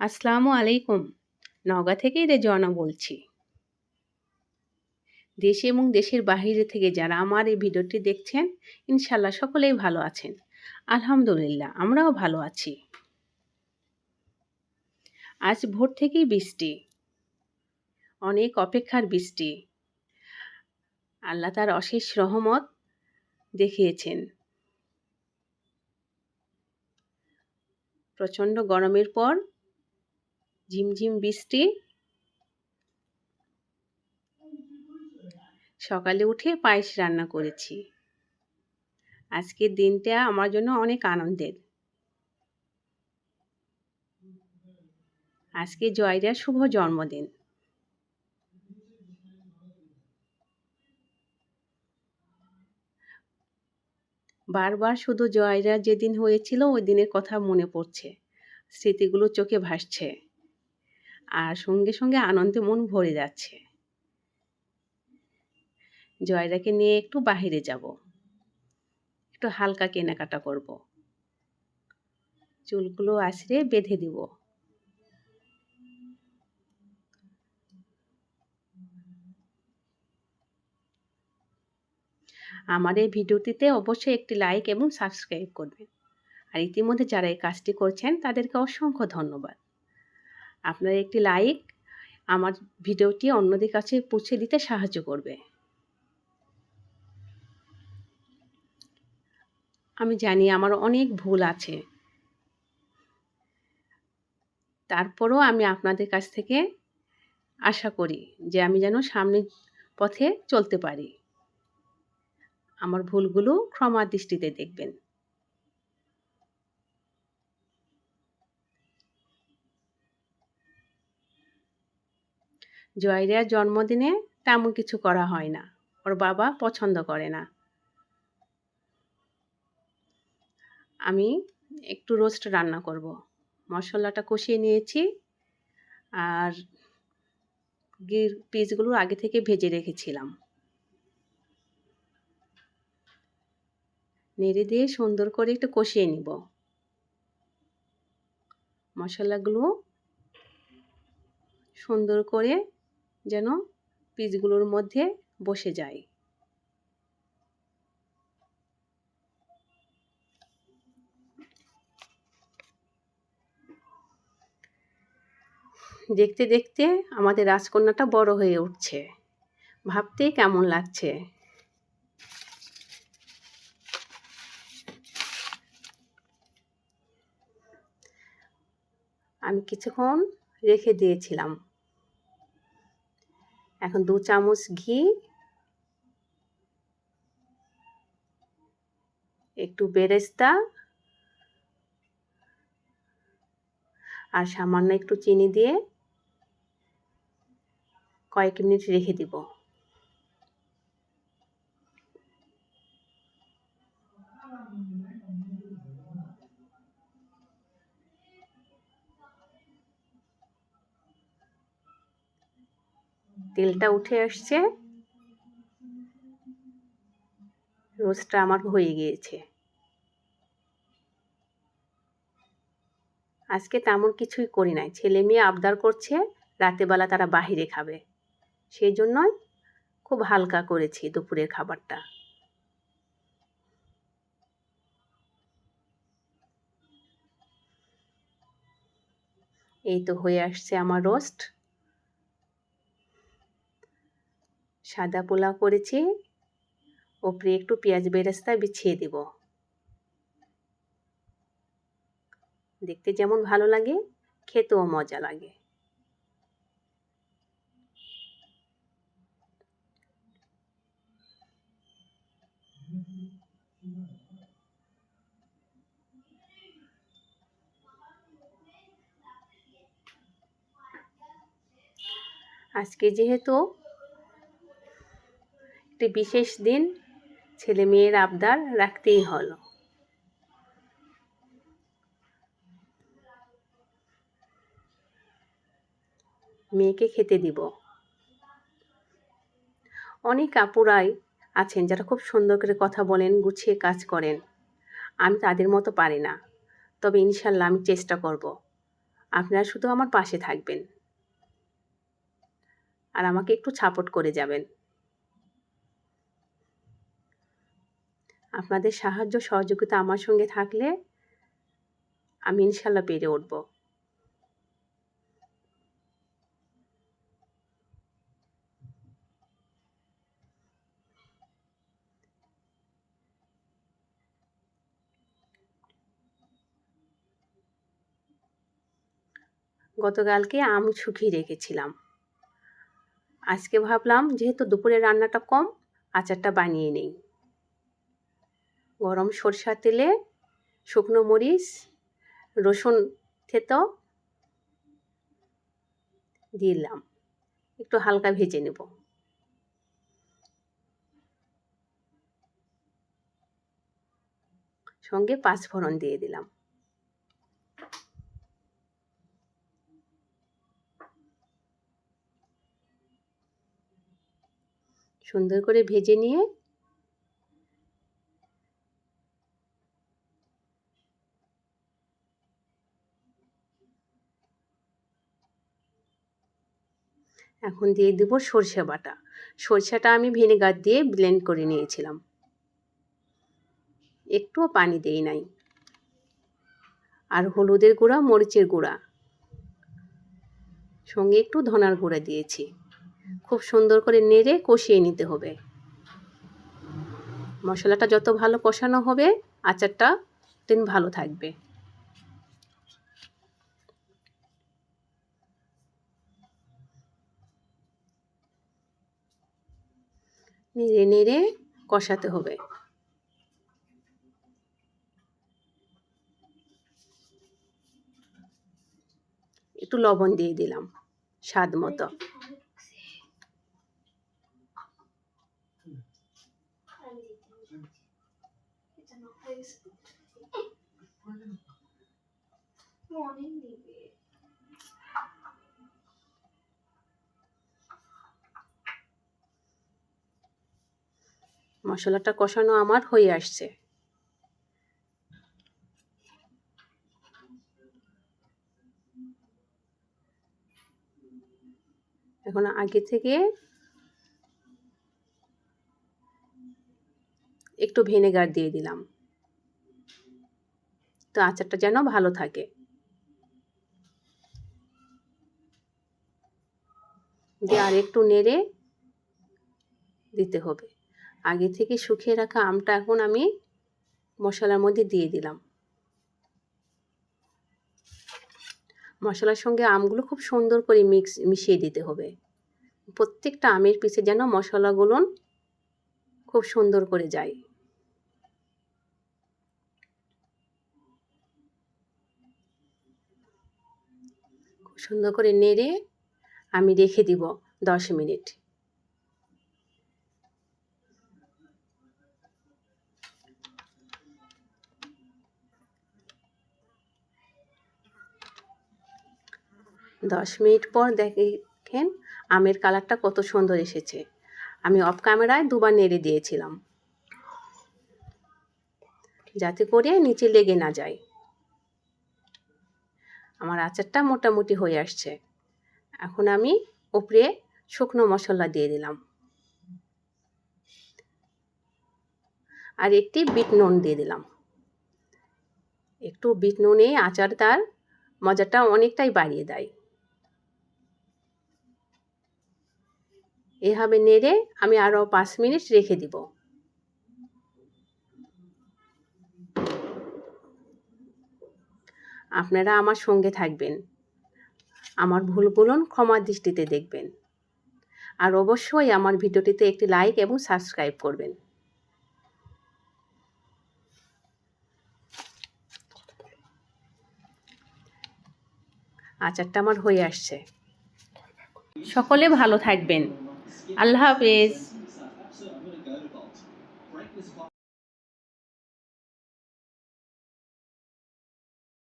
আসসালামু আলাইকুম। নওগাঁ থেকে রেজওয়ানা বলছি। দেশে এবং দেশের বাহিরে থেকে যারা আমার এই ভিডিওটি দেখছেন, ইনশাল্লাহ সকলেই ভালো আছেন। আলহামদুলিল্লাহ, আমরাও ভালো আছি। আজ ভোর থেকেই বৃষ্টি। অনেক অপেক্ষার বৃষ্টি। আল্লাহ তার অশেষ রহমত দেখিয়েছেন। প্রচণ্ড গরমের পর ঝিমঝিম বৃষ্টি। সকালে উঠে পায়েস রান্না করেছি। আজকের দিনটা আমার জন্য অনেক আনন্দের। আজকে জয়রার শুভ জন্মদিন। বারবার শুধু জয়রা যেদিন হয়েছিল, ওই দিনের কথা মনে পড়ছে। স্মৃতিগুলো চোখে ভাসছে। আর সঙ্গে সঙ্গে আনন্দে মন ভরে যাচ্ছে। জয়রাকে নিয়ে একটু বাহিরে যাব। একটু হালকা কেনাকাটা করব। চুলগুলো আছড়ে বেঁধে দিব। আমার এই ভিডিওটিতে অবশ্যই একটি লাইক এবং সাবস্ক্রাইব করবেন। আর ইতিমধ্যে যারা এই কাজটি করছেন, তাদেরকে অসংখ্য ধন্যবাদ। আপনার একটি লাইক আমার ভিডিওটি অন্যদের কাছে পৌঁছে দিতে সাহায্য করবে। আমি জানি আমার অনেক ভুল আছে। তারপরও আমি আপনাদের কাছ থেকে আশা করি যে আমি যেন সামনের পথে চলতে পারি। আমার ভুলগুলো ক্ষমা দৃষ্টিতে দেখবেন। জয়রিয়ার জন্মদিনে তেমন কিছু করা হয় না। ওর বাবা পছন্দ করে না। আমি একটু রোস্ট রান্না করব। মশলাটা কষিয়ে নিয়েছি আর গির পিসগুলো আগে থেকে ভেজে রেখেছিলাম। নেড়ে দিয়ে সুন্দর করে একটু কষিয়ে নিব। মশলাগুলো সুন্দর করে যেন পিসগুলোর মধ্যে বসে যায়। দেখতে দেখতে আমাদের রাজকন্যাটা বড় হয়ে উঠছে। ভাবতেই কেমন লাগছে? আমি কিছুক্ষণ রেখে দিয়েছিলাম। এখন দু চামচ ঘি, একটু বেরেস্তা, আর সামান্য একটু চিনি দিয়ে কয়েক মিনিট রেখে দিব। তেলটা উঠে আসছে। রোস্টটা আমার হয়ে গিয়েছে। আজকে তেমন কিছুই করি নাই। ছেলে মেয়ে আবদার করছে রাতেবেলা তারা বাহিরে খাবে। সেই জন্যই খুব হালকা করেছি দুপুরের খাবারটা। এই তো হয়ে আসছে আমার রোস্ট। সাদা পোলাও করেছি। ওপরে একটু পেঁয়াজ বেরেস্তা বিছিয়ে দিব। দেখতে যেমন ভালো লাগে, খেতেও মজা লাগে। আজকে যেহেতু একটি বিশেষ দিন ছেলে মেয়ের আবদার রাখতেই হলো। মেয়েকে খেতে দিব। অনেক আপুরাই আছেন যারা খুব সুন্দর করে কথা বলেন, গুছিয়ে কাজ করেন। আমি তাদের মতো পারি না। তবে ইনশাল্লাহ আমি চেষ্টা করব। আপনারা শুধু আমার পাশে থাকবেন। আর আমাকে একটু সাপোর্ট করে যাবেন। আপনাদের সাহায্য সহযোগিতা আমার সঙ্গে থাকলে আমি ইনশাল্লাহ পেরে উঠব। গতকালকে আম শুকিয়ে রেখেছিলাম। আজকে ভাবলাম যেহেতু দুপুরে রান্নাটা কম, আচারটা বানিয়ে নেই। গরম সরষার তেলে, শুকনো মরিচ, রসুন থেতো দিলাম। একটু হালকা ভেজে নেব। সঙ্গে পাঁচ পাঁচফোড়ন দিয়ে দিলাম। সুন্দর করে ভেজে নিয়ে এখন দিয়ে দেব সর্ষে বাটা। সরষেটা আমি ভিনেগার দিয়ে ব্লেন্ড করে নিয়েছিলাম। একটুও পানি দেই নাই। আর হলুদের গুঁড়া, মরিচের গুঁড়া। সঙ্গে একটু ধনার গুঁড়া দিয়েছি। খুব সুন্দর করে নেড়ে কষিয়ে নিতে হবে। মশলাটা যত ভালো কষানো হবে, আচারটা দিন ভালো থাকবে। নেড়ে নেড়ে কষাতে হবে। একটু লবণ দিয়ে দিলাম স্বাদ মতো। মশলাটা কষানো আমার হয়ে আসছে। এখন আগে থেকে একটু ভিনেগার দিয়ে দিলাম। তো আচারটা যেন ভালো থাকে। দিয়ে আর একটু নেড়ে দিতে হবে। আগে থেকে শুকিয়ে রাখা আমটা এখন আমি মশলার মধ্যে দিয়ে দিলাম। মশলার সঙ্গে আমগুলো খুব সুন্দর করে মিক্স মিশিয়ে দিতে হবে। প্রত্যেকটা আমের পিছে যেন মশলাগুলো খুব সুন্দর করে যায়। খুব সুন্দর করে নেড়ে আমি রেখে দিব দশ মিনিট। দশ মিনিট পর দেখেন আমের কালারটা কত সুন্দর এসেছে। আমি অফ ক্যামেরায় দুবার নেড়ে দিয়েছিলাম। যাতে করে নিচে লেগে না যায়। আমার আচারটা মোটামুটি হয়ে আসছে। এখন আমি উপরে শুকনো মশলা দিয়ে দিলাম। আর একটি বিট নুন দিয়ে দিলাম। একটু বিট নুনে আচার তার মজাটা অনেকটাই বাড়িয়ে দেয়। এভাবে নেড়ে আমি আরও পাঁচ মিনিট রেখে দিব। আপনারা আমার সঙ্গে থাকবেন। আমার ভুলগুলো ক্ষমার দৃষ্টিতে দেখবেন। আর অবশ্যই আমার ভিডিওটিতে একটি লাইক এবং সাবস্ক্রাইব করবেন। আচারটা আমার হয়ে আসছে। সকলে ভালো থাকবেন। আল্লাহ হাফেজ।